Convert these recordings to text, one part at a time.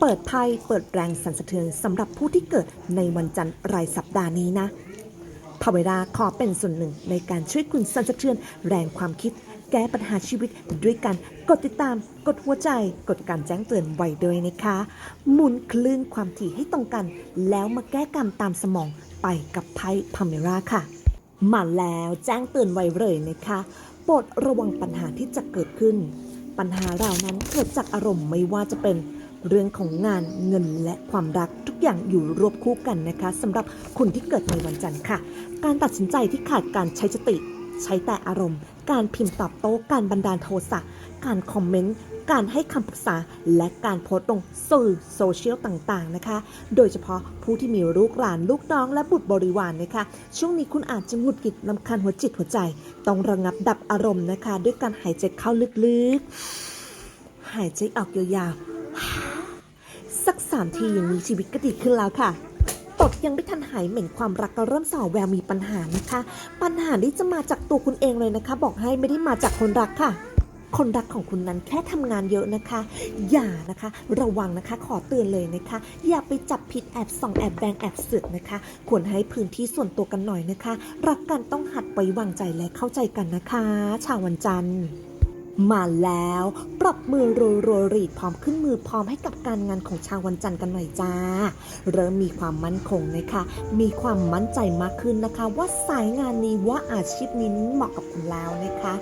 เปิดไพ่เปิดแรงสั่นสะเทือนสำหรับผู้ที่เกิดในวันจันทร์รายสัปดาห์นี้นะพาเวลาขอเป็นส่วนหนึ่งในการช่วยคุณสั่นสะเทือนแรงความคิด แก้ปัญหาชีวิตด้วยการกดติดตาม กดหัวใจ กดการแจ้งเตือนไว้ด้วยนะคะ หมุนคลื่นความถี่ให้ตรงกัน แล้วมาแก้กรรมตามสมองไปกับไพ่พาเมราค่ะมาแล้วแจ้งเตือนไว้เลยนะคะโปรดระวังปัญหาที่จะเกิดขึ้น ปัญหาเหล่านั้นเกิดจากอารมณ์ไม่ว่าจะเป็น เรื่องของงานเงินและความรักทุกอย่างอยู่รวบคู่กันนะคะสำหรับคุณที่เกิดในวันจันทร์ค่ะ การตัดสินใจที่ขาดการใช้สติ ใช้แต่อารมณ์ การพิมพ์ตอบโต้การบันดาลโทสะการคอมเมนต์การให้คำปรึกษาและการโพสต์ลงสื่อโซเชียลต่างๆนะคะ โดยเฉพาะผู้ที่มีลูกหลานลูกน้องและบุตรบริวารนะคะ ช่วงนี้คุณอาจจะหงุดหงิดลำคาญหัวจิตหัวใจ ต้องระงับดับอารมณ์นะคะ ด้วยการหายใจเข้าลึกๆ หายใจออกยาวๆามทีอย่างนี้ชีวิตก็ดีขึ้นแล้วค่ะตดยังไม่ทันหายเหม็นความรักก็เริ่มส่อแววมีปัญหานะคะ ปัญหานี้จะมาจากตัวคุณเองเลยนะคะ บอกให้ไม่ได้มาจากคนรักค่ะ คนรักของคุณนั้นแค่ทำงานเยอะนะคะ อย่านะคะ ระวังนะคะ ขอเตือนเลยนะคะ อย่าไปจับผิดแอบส่องแอบแบงแอบสือกนะคะ ควรให้พื้นที่ส่วนตัวกันหน่อยนะคะ รักกันต้องหัดไปวางใจและเข้าใจกันนะคะ ชาววันจันทร์ มาแล้วปรบมือรัวๆรีดพร้อมขึ้นมือพร้อมให้กับการงานของชาววันจันทร์กันหน่อยจ้า เริ่มมีความมั่นคงนะคะ มีความมั่นใจมากขึ้นนะคะ ว่าสายงานนี้ว่าอาชีพนี้เหมาะกับคุณแล้วนะคะ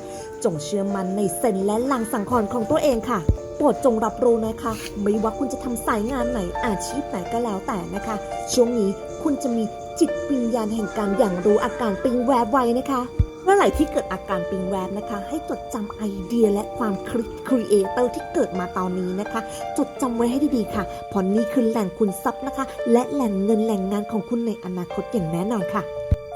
จงเชื่อมั่นในเซนและหลังสังขรณ์ของตัวเองค่ะโปรดจงรับรู้นะคะ ไม่ว่าคุณจะทำสายงานไหนอาชีพไหนก็แล้วแต่นะคะ ช่วงนี้คุณจะมีจิตวิญญาณแห่งการอย่างรู้อาการปิงแวบไว้นะคะ เมื่อไหร่ที่เกิดอาการปิงแวบนะคะ ให้จดจำไอเดียและความคิดครีเอเตอร์ที่เกิดมาตอนนี้นะคะ จดจำไว้ให้ดีๆค่ะเพราะนี่คือแหล่งคุณทรัพย์นะคะ และแหล่งเงินแหล่งงานของคุณในอนาคตอย่างแน่นอนค่ะ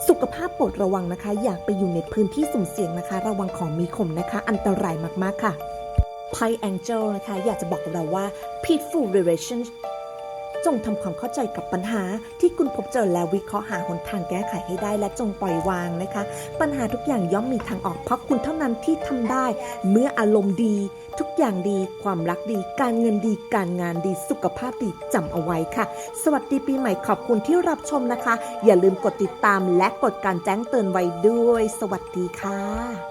สุขภาพโปรดระวังนะคะ อยากไปอยู่ในพื้นที่สุ่มเสี่ยงนะคะ ระวังของมีคมนะคะ อันตรายมากๆค่ะไพ่แองเจลนะคะ อยากจะบอกกับเราว่า peaceful relation จงทำความเข้าใจกับปัญหาที่คุณพบเจอแล้ววิเคราะห์หาหนทางแก้ไขให้ได้ และจงปล่อยวางนะคะ ปัญหาทุกอย่างย่อมมีทางออกเพราะคุณเท่านั้นที่ทำได้ เมื่ออารมณ์ดี ทุกอย่างดี ความรักดี การเงินดี การงานดีสุขภาพดีจำเอาไว้ค่ะ สวัสดีปีใหม่ขอบคุณที่รับชมนะคะ อย่าลืมกดติดตามและกดการแจ้งเตือนไว้ด้วย สวัสดีค่ะ